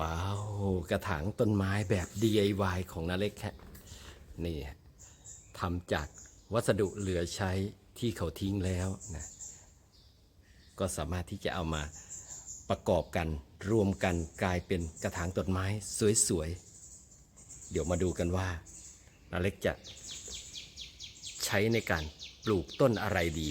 ว้าว กระถางต้นไม้แบบ DIY ของนาเล็กฮะนี่ทำจากวัสดุเหลือใช้ที่เขาทิ้งแล้วนะก็สามารถที่จะเอามาประกอบกันรวมกันกลายเป็นกระถางต้นไม้สวยๆ เดี๋ยวมาดูกันว่านาเล็กจะใช้ในการปลูกต้นอะไรดี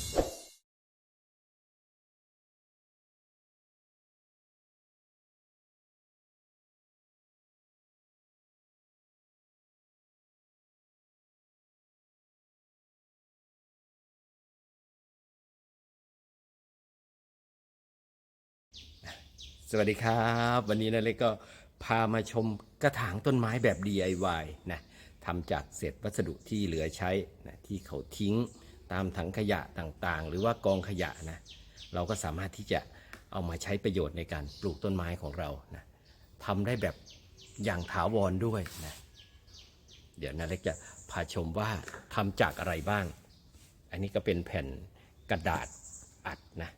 สวัสดีครับ วันนี้นาเล็กก็พามาชมกระถางต้นไม้แบบ DIY นะทำจากเศษวัสดุที่เหลือใช้นะที่เขาทิ้งตามถังขยะต่างๆ หรือว่ากองขยะนะเราก็สามารถที่จะเอามาใช้ประโยชน์ในการปลูกต้นไม้ของเรานะทำได้แบบอย่างถาวรด้วยนะเดี๋ยวนาเล็กจะพาชมว่าทำจากอะไรบ้าง อันนี้ก็เป็นแผ่นกระดาษอัดนะ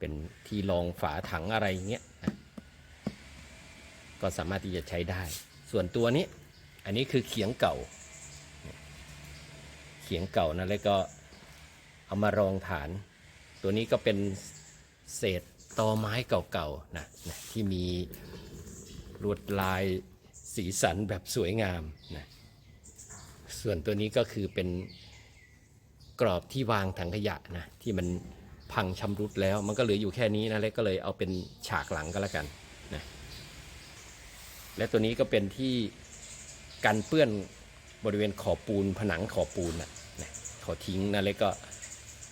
เป็นที่รองฝาถังอะไรเงี้ยนะก็สามารถที่จะใช้ได้ ส่วนตัวนี้ อันนี้คือเขียงเก่า เขียงเก่านะแล้วก็เอามารองฐาน ตัวนี้ก็เป็นเศษตอไม้เก่าๆนะนะที่มีลวดลายสีสันแบบสวยงามนะส่วนตัวนี้ก็คือเป็นกรอบที่วางถังขยะนะที่มัน พังชำรุดแล้ว มันก็เหลืออยู่แค่นี้นะเล็กก็เลยเอาเป็นฉากหลังก็แล้วกันนะและตัวนี้ก็เป็นที่กันเปื้อนบริเวณขอบปูนผนังขอบปูนนะนะขอทิ้งนะเล็กก็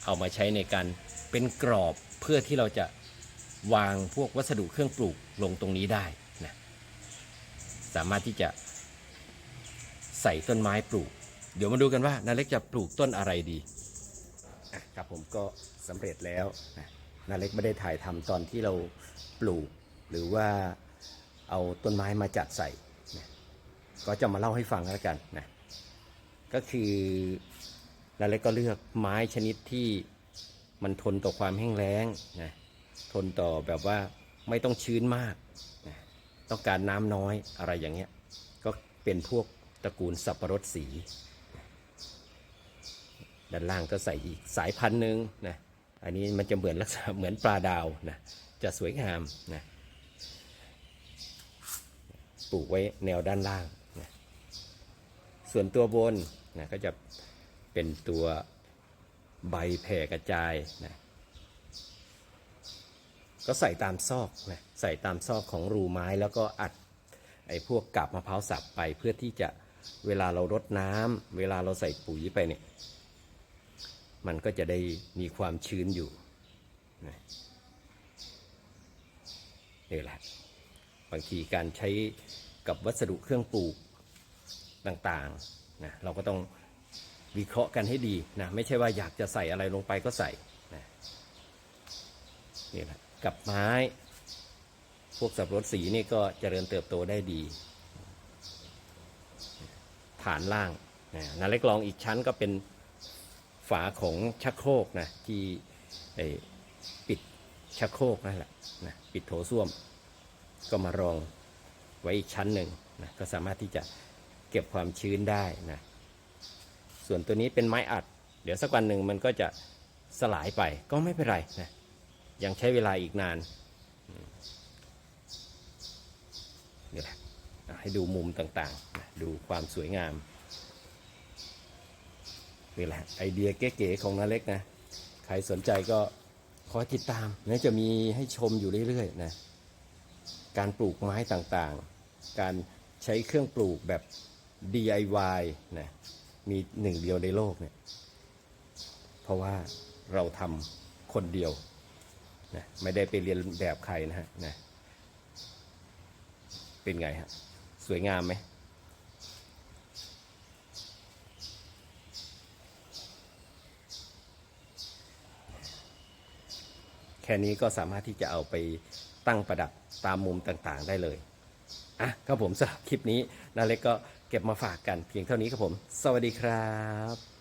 เอามาใช้ในการเป็นกรอบเพื่อที่เราจะวางพวกวัสดุเครื่องปลูกลงตรงนี้ได้นะสามารถที่จะใส่ต้นไม้ปลูก เดี๋ยวมาดูกันว่านาเล็กจะปลูกต้นอะไรดี อะครับผมก็สำเร็จแล้วนาเล็กไม่ได้ถ่ายทำตอนที่เราปลูก หรือว่าเอาต้นไม้มาจัดใส่นะก็จะมาเล่าให้ฟังแล้วกันนะก็คือนาเล็กก็เลือกไม้ชนิดที่มันทนต่อความแห้งแล้งนะทนต่อแบบว่าไม่ต้องชื้นมากนะต้องการน้ำน้อยอะไรอย่างเงี้ยก็เป็นพวกตระกูลสับปะรดสี ด้านล่างก็ใส่อีกสายพันธุ์หนึ่งนะอันนี้มันจะเหมือนลักษณะเหมือนปลาดาวนะจะสวยงามนะปลูกไว้แนวด้านล่างนะส่วนตัวบนนะก็จะเป็นตัวใบแผ่กระจายนะก็ใส่ตามซอกนะใส่ตามซอกของรูไม้แล้วก็อัดไอ้พวกกาบมะพร้าวสับไปเพื่อที่จะเวลาเรารดน้ำเวลาเราใส่ปุ๋ยไปเนี่ย มันก็จะได้มีความชื้นอยู่นะนี่แหละ บางทีการใช้กับวัสดุเครื่องปลูกต่างๆนะเราก็ต้องวิเคราะห์กันให้ดีนะไม่ใช่ว่าอยากจะใส่อะไรลงไปก็ใส่นะนี่แหละกับไม้ พวกสับปะรดสีนี่ก็เจริญเติบโตได้ดี ฐานล่างนะนาเล็กลองอีกชั้นก็เป็น ฝาของชักโครกนะที่ปิดชักโครกนั่นแหละนะปิดโถส้วม ก็มารองไว้อีกชั้นหนึ่งนะก็สามารถที่จะเก็บความชื้นได้นะส่วนตัวนี้เป็นไม้อัด เดี๋ยวสักวันหนึ่งมันก็จะสลายไปก็ไม่เป็นไรนะยังใช้เวลาอีกนานนี่แหละอะให้ดูมุมต่างๆนะดูความสวยงาม นี่แหละไอเดียเก๋ๆของนาเล็กนะใครสนใจก็ขอติดตามนะจะมีให้ชมอยู่เรื่อยๆนะการปลูกไม้ต่างๆ การใช้เครื่องปลูกแบบ DIY นะมีหนึ่งเดียวในโลกเนี่ยเพราะว่าเราทำคนเดียวนะไม่ได้ไปเรียนแบบใครนะฮะนะเป็นไงฮะสวยงามไหม ค่นี้ก็สามารถที่จะเอาไปตั้งประดับตามมุมต่างๆ ได้เลยอะครับผมสำหรับคลิปนี้นาเล็กก็เก็บมาฝากกันเพียงเท่านี้ครับผม สวัสดีครับ